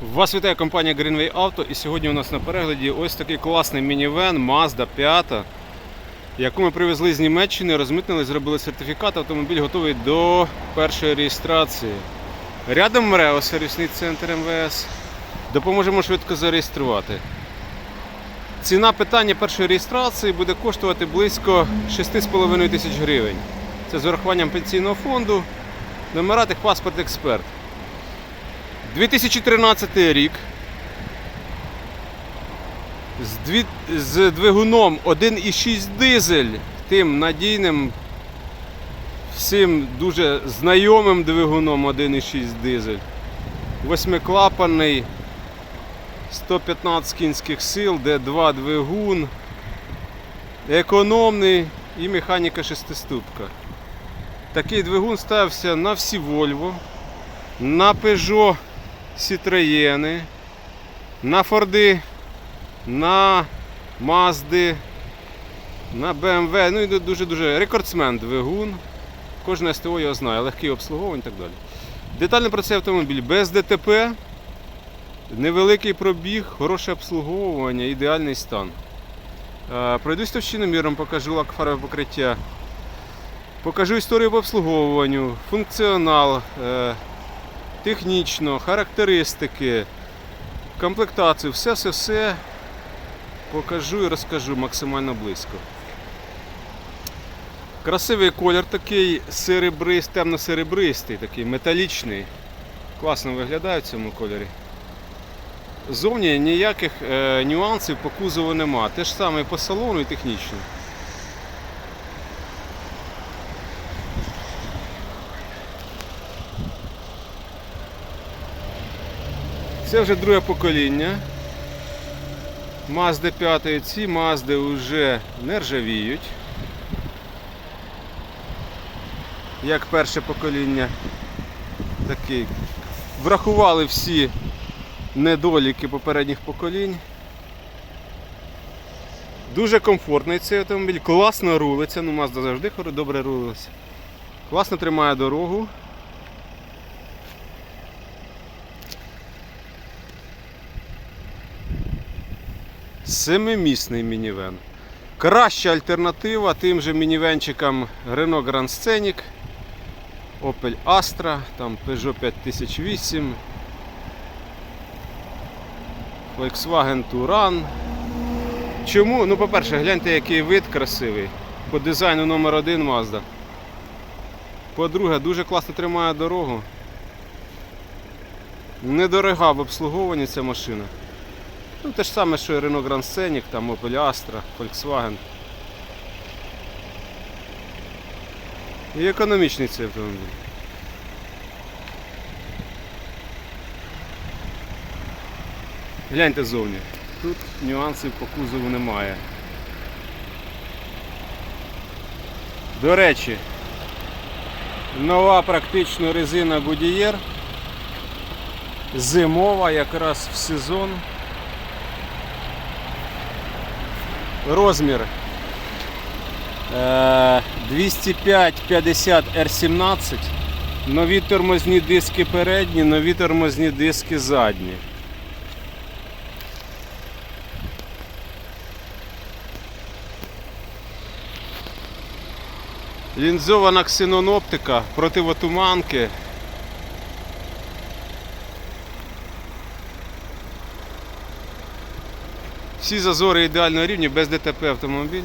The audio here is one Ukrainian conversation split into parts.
Вас вітає компанія Greenway Auto і сьогодні у нас на перегляді ось такий класний мінівен Mazda 5, яку ми привезли з Німеччини, розмитнили, зробили сертифікат, автомобіль готовий до першої реєстрації. Рядом МРЕО, сервісний центр МВС. Допоможемо швидко зареєструвати. Ціна питання першої реєстрації буде коштувати близько 6,5 тисяч гривень. Це з урахуванням пенсійного фонду, номера паспорт експерт. 2013 рік. З, дві, з двигуном 1,6 дизель, тим надійним, всім дуже знайомим двигуном 1,6 дизель. Восьмиклапаний, 115 кінських сил, де 2 двигун, економний і механіка шестиступка. Такий двигун ставився на всі Volvo, на Peugeot Citroën, на Форди, на Мазди, на BMW. Ну і дуже-дуже рекордсмен двигун. Кожне СТО його знає, легкий обслуговування і так далі. Детально про цей автомобіль без ДТП, невеликий пробіг, хороше обслуговування, ідеальний стан. Е, Пройдусь товщиноміром, покажу лак фарове покриття. Покажу історію по обслуговуванню, функціонал, е, технічно, характеристики, комплектацію, все-все-все покажу і розкажу максимально близько. Красивий колір такий серебрист, темно-серебристий, такий металічний. Класно виглядає в цьому кольорі. Зовні ніяких е, нюансів по кузову нема. Те ж саме по салону і технічно. Це вже друге покоління. Мазди 5. Ці мазди вже не ржавіють. Як перше покоління. Такий. Врахували всі недоліки попередніх поколінь. Дуже комфортний цей автомобіль, класно рулиться, ну Mazda завжди добре рулилася. Класно тримає дорогу. Семимісний мінівен. Краща альтернатива тим же мінівенчикам Renault Grand Scenic, Opel Astra, там Peugeot 5008, Volkswagen Touran. Чому? Ну, по-перше, гляньте, який вид красивий. По дизайну номер один Mazda. По-друге, дуже класно тримає дорогу. Недорога в обслуговуванні ця машина. Ну, те ж саме, що і Renault Grand Scenic, там Opel Astra, Volkswagen. І економічний цей автомобіль. Гляньте зовні. Тут нюансів по кузову немає. До речі, нова практично резина Goodyear. Зимова якраз в сезон. Розмір е, 205-50 R17. Нові тормозні диски передні, нові тормозні диски задні. Лінзована ксеноноптика, противотуманки. Всі зазори ідеально рівні, без ДТП автомобіль.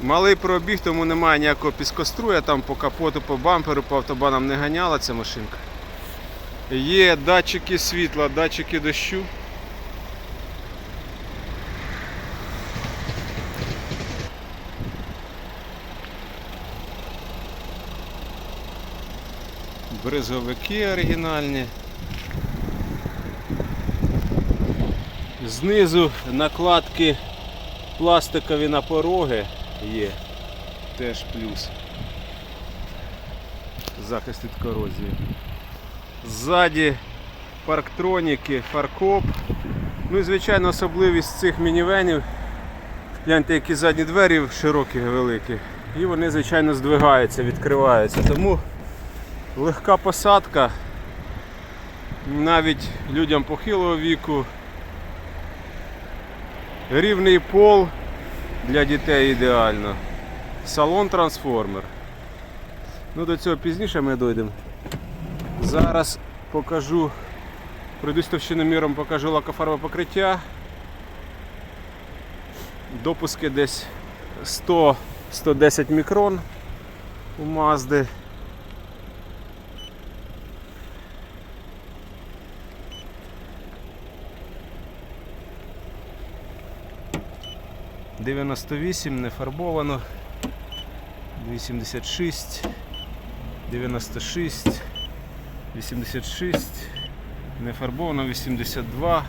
Малий пробіг, тому немає ніякого піскоструя, там по капоту, по бамперу, по автобанам не ганяла ця машинка. Є датчики світла, датчики дощу. Бризовики оригінальні. Знизу накладки пластикові на пороги є. Теж плюс. Захист від корозії. Ззаді парктроніки, фаркоп. Ну і звичайно особливість цих мінівенів. Гляньте, які задні двері широкі, великі. І вони, звичайно, здвигаються, відкриваються. Тому легка посадка навіть людям похилого віку. Рівний пол для дітей ідеально. Салон трансформер. Ну до цього пізніше ми дійдемо. Зараз покажу, пройдусь товщиноміром, покажу лакофарбове покриття. Допуски десь 100-110 мікрон у Мазди. Дев'яносто вісім не фарбовано. 86, 96, 86, не фарбовано 82,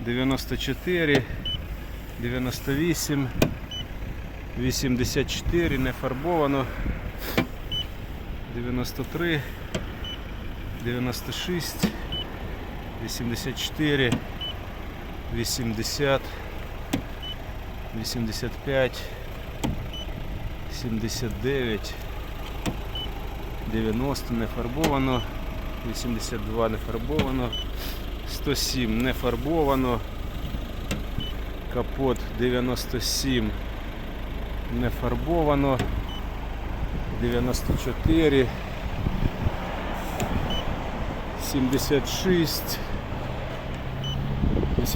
94, 98, 84, не фарбовано, 93, 96, 84, 80, 85, 79, 90 не фарбовано, 82 не фарбовано, 107 не фарбовано, капот 97 не фарбовано, 94, 76,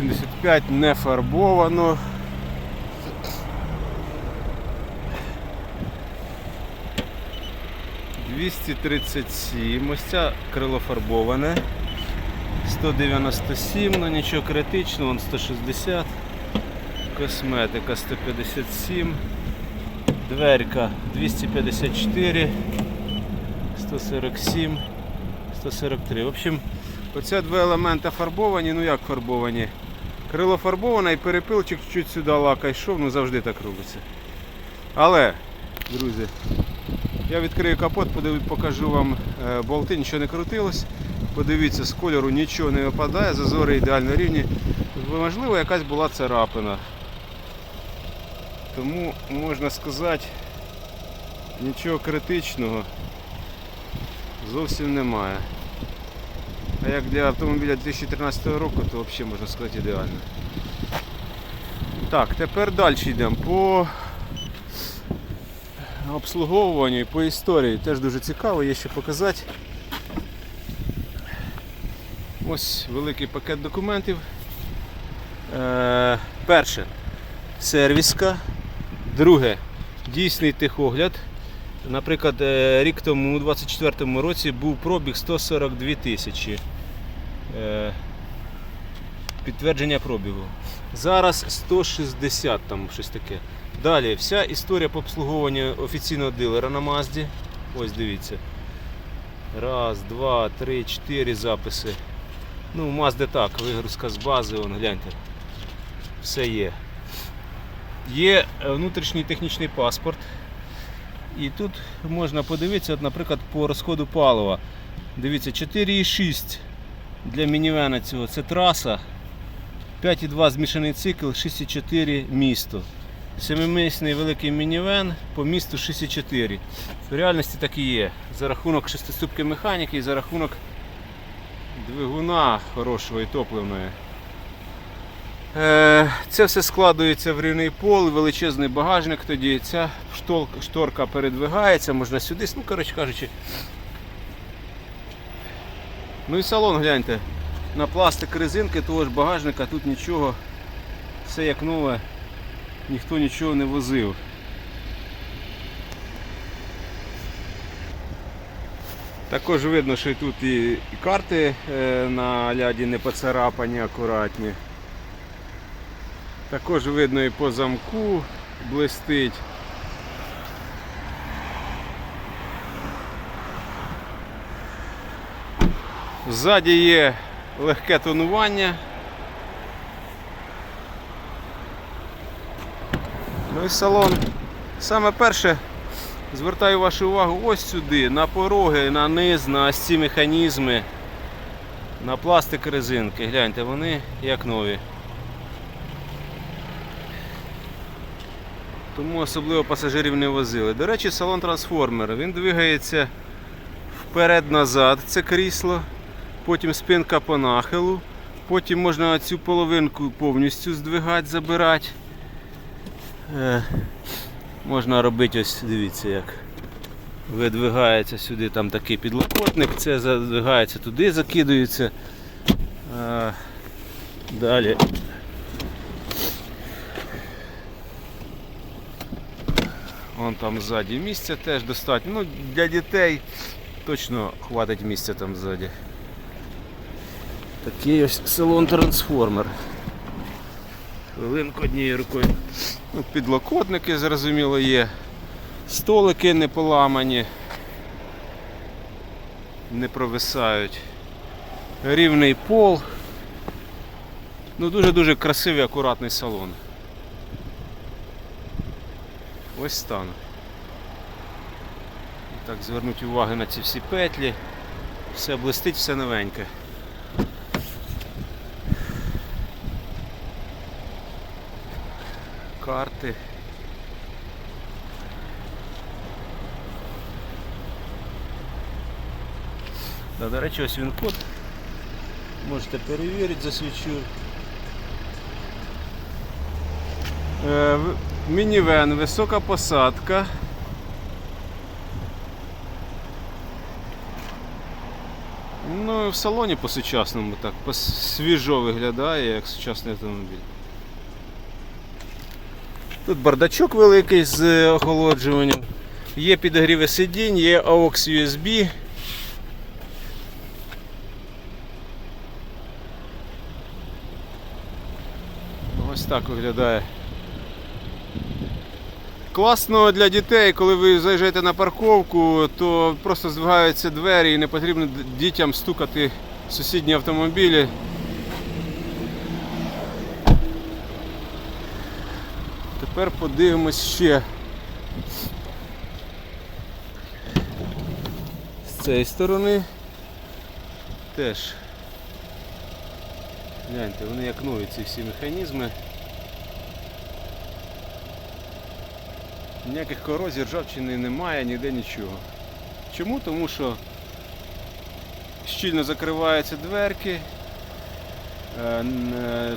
85 не фарбовано. Двісті тридцять сім. Ось ця крило фарбоване. 197, ну нічого критичного, вон 160. Косметика 157. Дверка 254, 147, 143. В общем, оце два елемента фарбовані. Ну як фарбовані? Крило фарбоване і перепилчик чуть сюди лака йшов, ну завжди так робиться. Але, друзі, я відкрию капот, покажу вам е, болти, нічого не крутилось. Подивіться, з кольору нічого не випадає, зазори ідеально рівні. Можливо, якась була царапина. Тому можна сказати, нічого критичного зовсім немає. А як для автомобіля 2013 року, то взагалі можна сказати ідеально. Так, тепер далі йдемо по обслуговуванню і по історії. Теж дуже цікаво, є що показати. Ось великий пакет документів. Е, перше сервіска. Друге дійсний техогляд. Наприклад, е, рік тому, у 24-му році, був пробіг 142 тисячі. Е, Підтвердження пробігу. Зараз 160 там щось таке. Далі, вся історія по обслуговуванню офіційного дилера на Мазді. Ось дивіться. Раз, два, три, чотири записи. Ну, Мазди так, вигрузка з бази, вон, гляньте. Все є. Є е, внутрішній технічний паспорт. І тут можна подивитися, наприклад, по розходу палива. Дивіться, 4,6 для мінівена цього це траса. 5,2 змішаний цикл, 6,4 місто. Семимісний великий мінівен по місту 6,4. В реальності так і є. За рахунок шестиступки механіки і за рахунок двигуна хорошого і топливної. Е, Це все складується в рівний пол, величезний багажник тоді. Ця шторка передвигається, можна сюди, ну коротше кажучи. Ну і салон гляньте. На пластик резинки того ж багажника тут нічого. Все як нове, ніхто нічого не возив. Також видно, що тут і карти е, на ляді не поцарапані, акуратні. Також видно і по замку блистить. Ззаді є легке тонування. Ну і салон. Саме перше звертаю вашу увагу ось сюди, на пороги, на низ, на ось ці механізми, на пластик резинки. Гляньте, вони як нові. Тому особливо пасажирів не возили. До речі, салон трансформер. Він двигається вперед-назад це крісло, потім спинка по нахилу, потім можна цю половинку повністю здвигати, забирати. Е, можна робити ось, дивіться як. Видвигається сюди, там такий підлокотник, це задвигається туди, закидується. Е, далі. Вон там ззаді місця теж достатньо. Ну, для дітей точно хватить місця там ззаді. Такий ось салон трансформер. Хвилинку однією рукою. Ну, підлокотники, зрозуміло, є. Столики не поламані. Не провисають. Рівний пол. Ну дуже-дуже красивий, акуратний салон. Ось стан. Так, звернуть увагу на ці всі петлі. Все блистить, все новеньке. Карти. Та, до речі, ось він код. Можете перевірити, засвічу. Е, мінівен, висока посадка. Ну, в салоні по-сучасному так, по свіжо виглядає, як сучасний автомобіль. Тут бардачок великий з охолоджуванням. Є підогріви сидінь, є AUX USB. Ось так виглядає. Класно для дітей, коли ви заїжджаєте на парковку, то просто здвигаються двері і не потрібно дітям стукати в сусідні автомобілі. Тепер подивимось ще. З цієї сторони теж. Гляньте, вони як нові ці всі механізми. Ніяких корозій, ржавчини немає, ніде нічого. Чому? Тому що щільно закриваються дверки,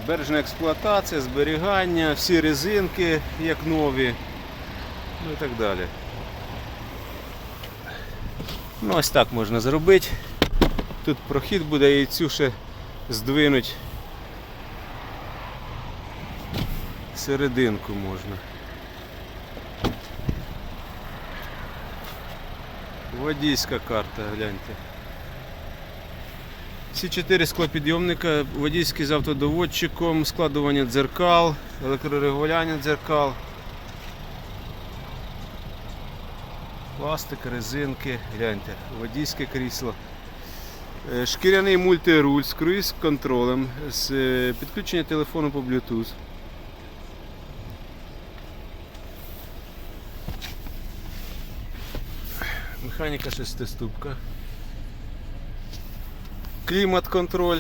бережна експлуатація, зберігання, всі резинки як нові, ну і так далі. Ну ось так можна зробити. Тут прохід буде і цю ще здвинуть. Серединку можна. Водійська карта, гляньте. Всі чотири склопідйомника, водійський з автодоводчиком, складування дзеркал, електрорегуляння дзеркал. Пластик, резинки, гляньте, водійське крісло. Е, Шкіряний мультируль з круїз контролем, з е, підключення телефону по Bluetooth. Механіка шестиступка. Клімат-контроль.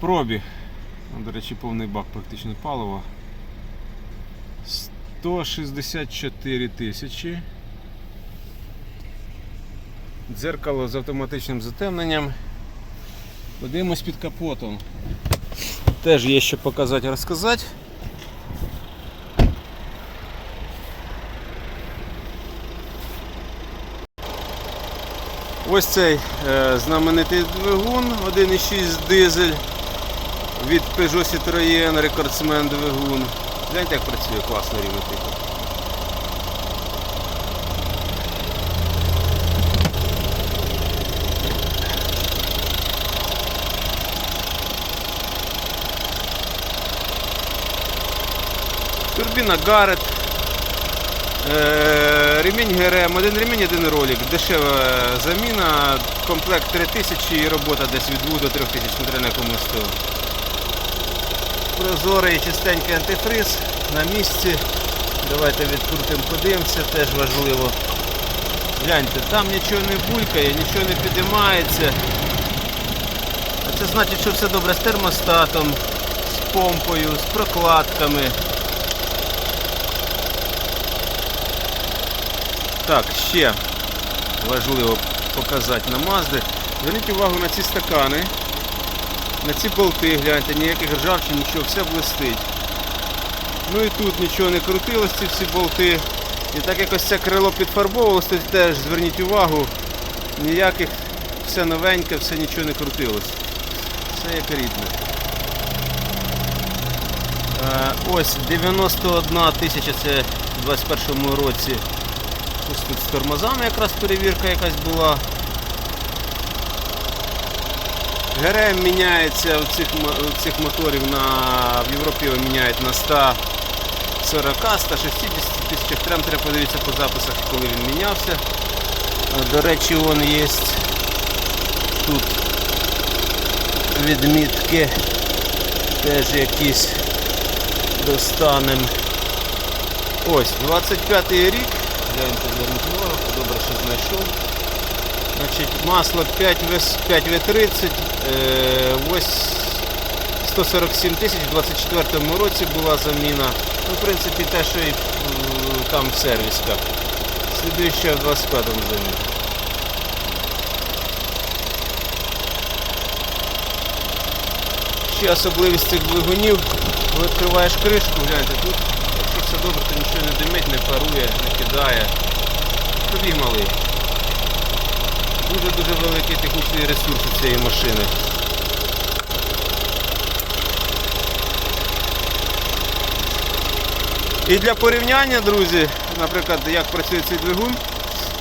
Пробіг. До речі, повний бак практично палива. 164 тисячі. Дзеркало з автоматичним затемненням. Подивимось під капотом. Теж є що показати, розказати. Ось цей е, знаменитий двигун 1,6 дизель від Peugeot Citroën, рекордсмен двигун. Гляньте, як працює класно рівно тихо. Турбіна Гарет. Ремінь ГРМ, один ремінь, один ролик. Дешева заміна, комплект 3000 і робота десь від 2 до 3000, смотря на якому СТО. Прозорий чистенький антифриз на місці. Давайте відкрутимо, подивимося, теж важливо. Гляньте, там нічого не булькає, нічого не підіймається. Це значить, що все добре з термостатом, з помпою, з прокладками. Так, ще. важливо показати на Мазди. Зверніть увагу на ці стакани, на ці болти, гляньте, ніяких ржавчин, нічого, все блистить. Ну і тут нічого не крутилось, ці всі болти. І так якось це крило підфарбовувалося, то теж зверніть увагу, ніяких, все новеньке, все нічого не крутилось. Все як рідне. Е, Ось 91 тисяча, це в 21 році. Ось тут з тормозами якраз перевірка якась була. ГРМ міняється у цих, у цих моторів на, в Європі його міняють на 140, 160 тисячах. Прям треба подивитися по записах, коли він мінявся. Е, До речі, вон є тут відмітки теж якісь достанемо. Ось, 25 й рік. Гляньте, зверніть увагу, добре, що знайшов. Значить, масло 5 В30, е, 147 тисяч в 24 році була заміна. Ну, в принципі, те, що і там в сервісках. Слідуюча в 25-му заміна. Ще особливість цих двигунів, коли відкриваєш кришку, гляньте, тут, добре, то нічого не димить, не парує, не кидає. Пробіг малий. Дуже-дуже великий технічний ресурс у цієї машини. І для порівняння, друзі, наприклад, як працює цей двигун,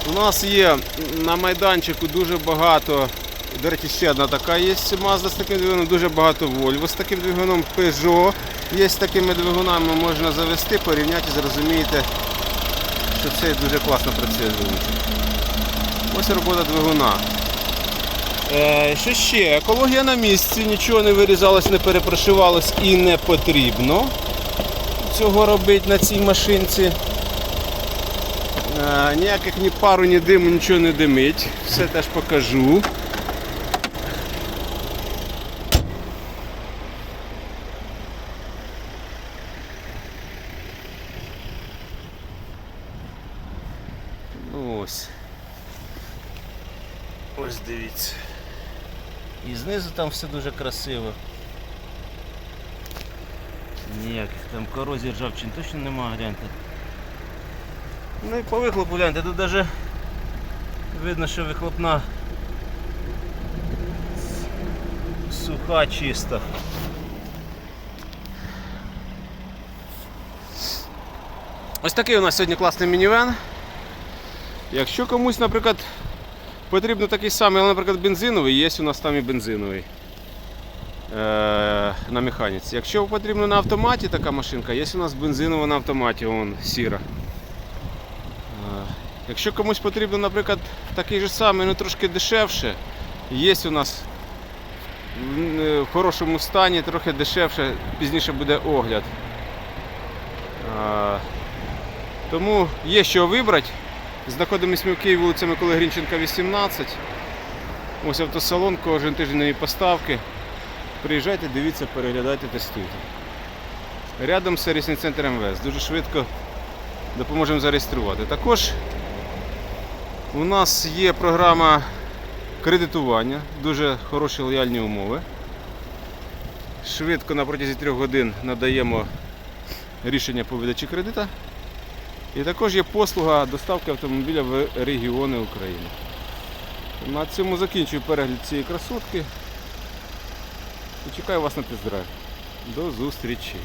у нас є на майданчику дуже багато, до речі, ще одна така є Mazda з таким двигуном, дуже багато Volvo з таким двигуном, Peugeot є з такими двигунами, можна завести, порівняти зрозумієте, що це дуже класно працює двигунчик. Ось робота двигуна. Е, що ще? Екологія на місці, нічого не вирізалось, не перепрошивалось і не потрібно цього робити на цій машинці. Е, ніяких ні пару, ні диму, нічого не димить. Все теж покажу. Ось. Ось дивіться. І знизу там все дуже красиво. Ніяких там корозій ржавчин точно нема, гляньте. Ну і по вихлопу гляньте, тут навіть видно, що вихлопна суха, чиста. Ось такий у нас сьогодні класний мінівен. Якщо комусь, наприклад, потрібно такий самий, але, наприклад, бензиновий, є у нас там і бензиновий е, на механіці. Якщо потрібно на автоматі така машинка, є у нас бензинова на автоматі, вон сіра. Е, якщо комусь потрібно, наприклад, такий же самий, але трошки дешевше, є у нас в е, в хорошому стані, трохи дешевше, пізніше буде огляд. Е, тому є що вибрати. Знаходимося ми в Києві вулиця Миколи Грінченка, 18. Ось автосалон, кожен тиждень нові поставки. Приїжджайте, дивіться, переглядайте, тестуйте. Рядом сервісний центр МВС. Дуже швидко допоможемо зареєструвати. Також у нас є програма кредитування, дуже хороші лояльні умови. Швидко на протязі трьох годин надаємо рішення по видачі кредита. І також є послуга доставки автомобіля в регіони України. На цьому закінчую перегляд цієї красотки. І чекаю вас на тест-драйв. До зустрічі!